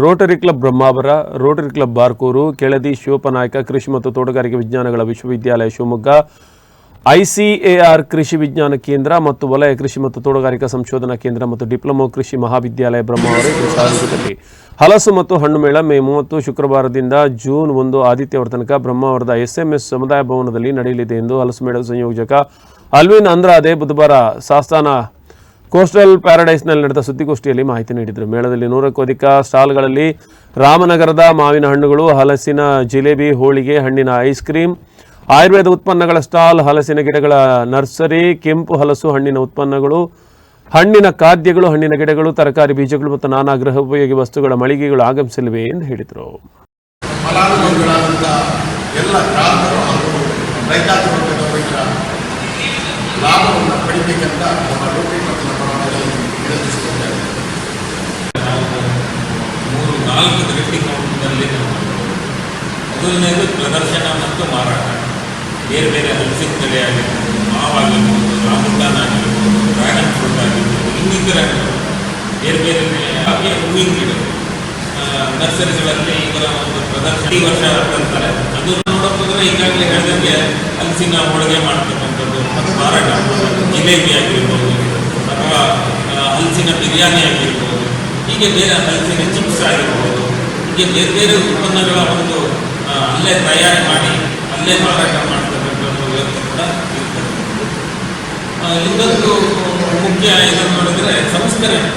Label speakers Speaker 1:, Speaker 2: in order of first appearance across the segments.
Speaker 1: Rotary club Brahmavar, rotary club Barkur, Keladi Shivappanayaka, ಕೃಷಿ ಮತ್ತು ತೋಟಗಾರಿಕೆ ವಿಜ್ಞಾನಗಳ ವಿಶ್ವವಿದ್ಯಾಲಯ ಶಿವಮೊಗ್ಗ, ಐಸಿಎಆರ್ ಕೃಷಿ ವಿಜ್ಞಾನ ಕೇಂದ್ರ ಮತ್ತು ವಲಯ ಕೃಷಿ ಮತ್ತು ತೋಟಗಾರಿಕಾ ಸಂಶೋಧನಾ ಕೇಂದ್ರ ಮತ್ತು ಡಿಪ್ಲೊಮೊ ಕೃಷಿ ಮಹಾವಿದ್ಯಾಲಯ ಬ್ರಹ್ಮಾವರ ಸಹಯೋಗದಲ್ಲಿ ಹಲಸು ಮತ್ತು ಹಣ್ಣು ಮೇಳ ಮೇ ಮೂವತ್ತು ಶುಕ್ರವಾರದಿಂದ ಜೂನ್ ಒಂದು ಆದಿತ್ಯವಾರ ತನಕ ಬ್ರಹ್ಮಾವರದ ಎಸ್ಎಂಎಸ್ ಸಮುದಾಯ ಭವನದಲ್ಲಿ ನಡೆಯಲಿದೆ ಎಂದು ಹಲಸು ಮೇಳ ಸಂಯೋಜಕ ಅಲ್ವಿನ್ ಅಂದ್ರಾದೆ ಬುಧವಾರ ಸಾಸ್ತಾನ ಕೋಸ್ಟಲ್ ಪ್ಯಾರಡೈಸ್ನಲ್ಲಿ ನಡೆದ ಸುದ್ದಿಗೋಷ್ಠಿಯಲ್ಲಿ ಮಾಹಿತಿ ನೀಡಿದರು. ಮೇಳದಲ್ಲಿ ನೂರಕ್ಕೂ ಅಧಿಕ ಸ್ಟಾಲ್ಗಳಲ್ಲಿ ರಾಮನಗರದ ಮಾವಿನ ಹಣ್ಣುಗಳು, ಹಲಸಿನ ಜಿಲೇಬಿ, ಹೋಳಿಗೆ, ಹಣ್ಣಿನ ಐಸ್ ಕ್ರೀಮ್, ಆಯುರ್ವೇದ ಉತ್ಪನ್ನಗಳ ಸ್ಟಾಲ್, ಹಲಸಿನ ಗಿಡಗಳ ನರ್ಸರಿ, ಕೆಂಪು ಹಲಸು ಹಣ್ಣಿನ ಉತ್ಪನ್ನಗಳು, ಹಣ್ಣಿನ ಖಾದ್ಯಗಳು, ಹಣ್ಣಿನ ಗಿಡಗಳು, ತರಕಾರಿ ಬೀಜಗಳು ಮತ್ತು ನಾನಾ ಗೃಹ ಉಪಯೋಗಿ ವಸ್ತುಗಳ ಮಳಿಗೆಗಳು ಆಗಮಿಸಲಿವೆ ಎಂದು ಹೇಳಿದರು.
Speaker 2: ಎಲ್ಲ ವಿನಂತಿಸಿಕೊಳ್ತೇವೆ
Speaker 3: ಮೂರು ನಾಲ್ಕು ದೃಷ್ಟಿಕೋನದಲ್ಲಿ ನಾವು ಮೊದಲನೇದು ಪ್ರದರ್ಶನ ಮತ್ತು ಮಾರಾಟ ಬೇರೆ ಬೇರೆ ಹಲಸಿನ ಬೆಳೆ ಆಗಿರ್ಬೋದು ಮಾವಾಗಿರ್ಬೋದು ರಾಮದಾನ ಆಗಿರ್ಬೋದು ಡ್ರ್ಯಾಗನ್ ಫ್ರೂಟ್ ಆಗಿರ್ಬೋದು ಇನ್ನಿತರ ಬೇರೆ ಬೇರೆ ಹಾಗೆ ಹೂವಿನ ಗಿಡ ನರ್ಸರಿಗಳಲ್ಲಿ ಇವರ ಒಂದು ಪ್ರದರ್ಶನ ಈ ವರ್ಷ ತಂತಾರೆ ಅದು ನೋಡೋಕ್ಕೋದ್ರೆ ಈಗಾಗಲೇ ಹೇಳಿದಂಗೆ ಹಲಸಿನ ಹೋಳಿಗೆ ಮಾಡ್ತಕ್ಕಂಥದ್ದು ಮಾರಾಟ ಜಿಲೇಬಿ ಆಗಿರ್ಬೋದು ಹಲಸಿನ ಬಿರಿಯಾನಿ ಆಗಿರ್ಬೋದು ಹೀಗೆ ಬೇರೆ ಹಲಸಿನ ಚಿಪ್ಸ್ ಆಗಿರ್ಬೋದು ಹೀಗೆ ಬೇರೆ ಬೇರೆ ಉತ್ಪನ್ನಗಳ ಒಂದು ಅಲ್ಲೇ ತಯಾರಿ ಮಾಡಿ ಅಲ್ಲೇ ಮಾರಾಟ ಮಾಡ್ತಕ್ಕಂಥ ವ್ಯವಸ್ಥೆ ಕೂಡ ಇನ್ನೊಂದು ಮುಖ್ಯ ಏನು ನೋಡಿದ್ರೆ ಸಂಸ್ಕರಣೆ.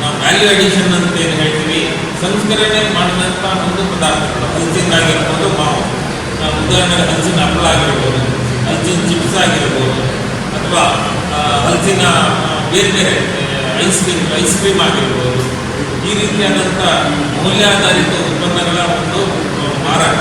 Speaker 3: ನಾವು ವ್ಯಾಲ್ಯೂ ಅಡಿಷನ್ ಅಂತ ಏನು ಹೇಳ್ತೀವಿ? ಸಂಸ್ಕರಣೆ ಮಾಡಿದಂಥ ಒಂದು ಪದಾರ್ಥಗಳು ಹಲಸಿನಾಗಿರ್ಬೋದು ಮಾವು. ಆ, ಉದಾಹರಣೆಗೆ ಹಲಸಿನ ಹಪ್ಪಳ ಆಗಿರ್ಬೋದು ಹಲಸಿನ ಚಿಪ್ಸ್ ಆಗಿರ್ಬೋದು ಅಥವಾ ಹಲಸಿನ ಬೇರೆ ಬೇರೆ ಐಸ್ ಕ್ರೀಮ್ ಐಸ್ ಕ್ರೀಮ್ ಆಗಿರ್ಬೋದು. ಈ ರೀತಿಯಾದಂಥ ಮೌಲ್ಯಾಧಾರಿತ ಉತ್ಪನ್ನಗಳ ಒಂದು ಮಾರಾಟ.